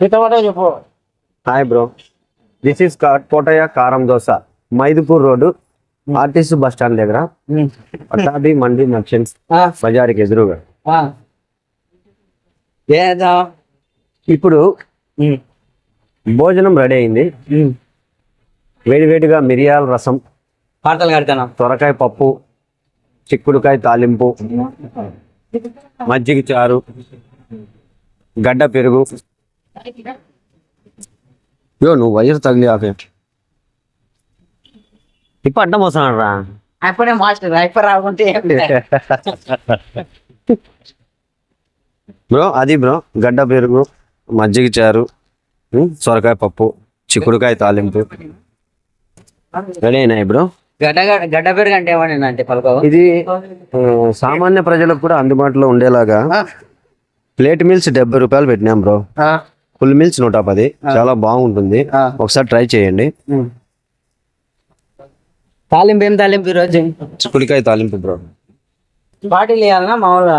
చెప్పు. Hi bro this is Kotayya కారం dosa Mydukur road RTC bus stand దగ్గర. పట్టాభి మండి merchants బజార్కి ఎదురుగా. ఏదా. ఇప్పుడు భోజనం రెడీ అయింది. వేడివేడిగా మిరియాల రసం పాటలు కడతాను. సొరకాయ పప్పు చిక్కుడుకాయ తాలింపు మజ్జిగ చారు గడ్డ పెరుగు యో నువ్వు వైర్ తగిలి ఆపే. ఇప్పుడు అడ్డం వస్తున్నాడు రా అప్పుడే మాస్టర్ అయిపోయి రాకుంటే. బ్రో అది బ్రో గడ్డ పెరుగు మజ్జిగ చారు సొరకాయ పప్పు చిక్కుడుకాయ తాలింపు. రెడీ అయినాయి బ్రో? గడ్డ గడ్డ- పెరుగు అంటే ఏమన్నా అంటే పలకో? ఇది సామాన్య ప్రజలకు కూడా అందుబాటులో ఉండేలాగా ప్లేట్ మీల్స్ డెబ్బై రూపాయలు పెట్టినాం బ్రో. ఫుల్ మీల్స్ నూట పది. చాలా బాగుంటుంది. ఒకసారి ట్రై చేయండి. తాలింపు ఏం తాలింపు ఈరోజు? చిక్కుడుకాయ తాలింపు బ్రో. బాటిల్ ఇవ్వాలన్నా మామూలుగా?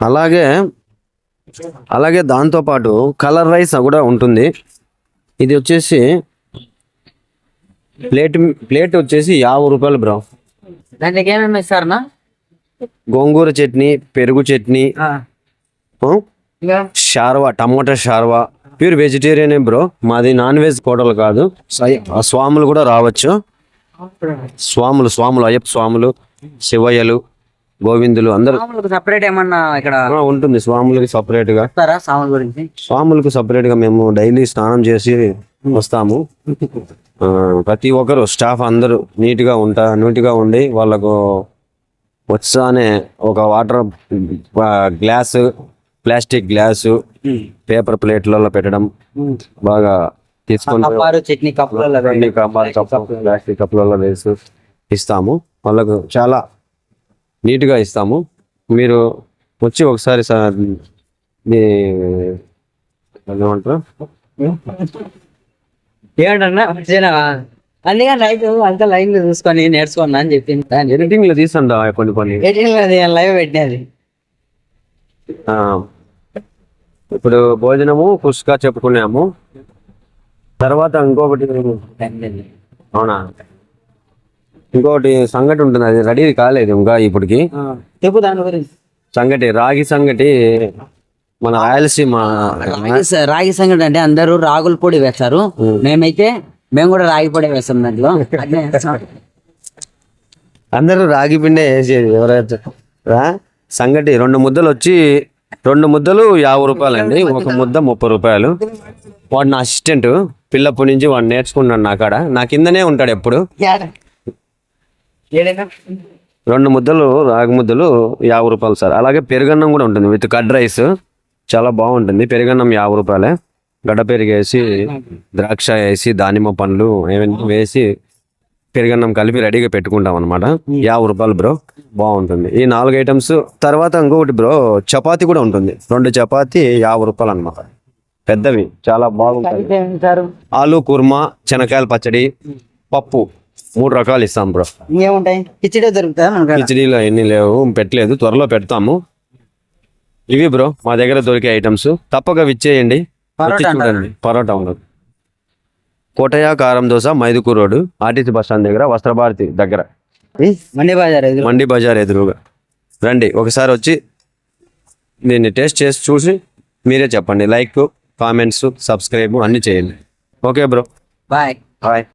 అలాగే అలాగే దాంతో పాటు కలర్ రైస్ కూడా ఉంటుంది. ఇది వచ్చేసి ప్లేట్ ప్లేట్ వచ్చేసి యాభై రూపాయలు బ్రో. దానికి ఏమేమి ఇస్తారన్నా గోంగూర చట్నీ పెరుగు చట్నీ షార్వా టమాటా షార్వా. Pure vegetarian bro. మాది నాన్ వెజ్ హోటల్ కాదు. స్వాములు కూడా రావచ్చు. స్వాములు స్వాములు అయ్యప్ప స్వాములు శివయ్యలు. గోవిందులు అందరూ సపరేట్ ఏమన్నా ఇక్కడ ఉంటుంది. స్వాములకి సపరేట్గా. సామాన్ గురించి? స్వాములకు సపరేట్గా మేము డైలీ స్నానం చేసి వస్తాము. ప్రతి ఒక్కరు స్టాఫ్ అందరూ నీట్గా ఉంటా నీట్గా ఉండి వాళ్ళకు వచ్చానే ఒక water glass plastic glass paper ప్లేట్లలో పెట్టడం బాగా తీసుకొని చట్నీ కప్పులలో ప్లాస్టిక్ కప్పులలో వేసి ఇస్తాము. వాళ్ళకు చాలా నీట్గా ఇస్తాము. మీరు వచ్చి ఒకసారి స- మీ ఏమంటారు ఏమంటన్నా? వచ్చినావా అందుకని రైతు అంతా లైన్లో చూసుకొని నేర్చుకున్నా అని చెప్పింది. దాన్ని ఎడిటింగ్లో తీసండి కొన్ని కొన్ని? ఎడిటింగ్లో అది లైవ్ పెట్టినది. ఇప్పుడు భోజనము పుష్గా చెప్పుకున్నాము. తర్వాత ఇంకొకటి అవునా? ఇంకొకటి సంగటి ఉంటుంది అది రెడీ కాలేదు ఇంకా ఇప్పటికి. చెప్పు దాని గురించి. సంగటి రాగి సంగటి మన రాయలసీమ రాగి సంగటి అంటే అందరూ రాగుల పొడి వేస్తారు. మేమైతే మేము కూడా రాగి పొడి వేస్తాం దాంట్లో. అందరూ రాగి పిండే వేసేది ఎవరైతే రా సంగటి రెండు ముద్దలు వచ్చి రెండు ముద్దలు యాభై రూపాయలు అండి ఒక ముద్ద ముప్పై రూపాయలు. వాడు నా అసిస్టెంట్. పిల్లప్పటి నుంచి వాడు నేర్చుకున్నాడు నా కాడ. నా కిందనే ఉంటాడు ఎప్పుడు. రెండు ముద్దలు రాగి ముద్దలు యాభై రూపాయలు సార్. అలాగే పెరుగన్నం కూడా ఉంటుంది విత్ కడ్ రైస్. చాలా బాగుంటుంది. పెరుగన్నం యాభై రూపాయలే. గడ్డ పెరుగు వేసి ద్రాక్ష వేసి దానిమ్మ పండ్లు ఏమైనా వేసి పెరుగన్నం కలిపి రెడీగా పెట్టుకుంటాం అనమాట యాభై రూపాయలు బ్రో. బాగుంటుంది. ఈ నాలుగు ఐటమ్స్. తర్వాత ఇంకొకటి బ్రో చపాతీ కూడా ఉంటుంది. రెండు చపాతీ యాభై రూపాయలు అనమాట పెద్దవి. చాలా బాగుంటుంది ఏమంటారు ఆలు కుర్మా శనకాయల పచ్చడి పప్పు. మూడు రకాలు ఇస్తాం బ్రో. ఇంకేముంటాయి? కిచిడే దొరుకుతా మనకు కిచడీలో ఎన్ని లేవు పెట్టలేదు. త్వరలో పెడతాము. ఇవి బ్రో మా దగ్గర దొరికే ఐటమ్స్. తప్పక విచ్చేయండి. వచ్చి పరోటా చూడండి పరోటా ఉండదు. కోటయ్య కారం dosa Mydukuru road RTC bus stand దగ్గర వస్త్రభారతి దగ్గర. మండి బజార్ ఎదురు మండి బజార్ ఎదురుగా. రండి ఒకసారి వచ్చి దీన్ని టేస్ట్ చేసి చూసి మీరే చెప్పండి. లైక్ కామెంట్స్ సబ్స్క్రైబ్ అన్ని చేయండి. Okay bro. బాయ్. బాయ్.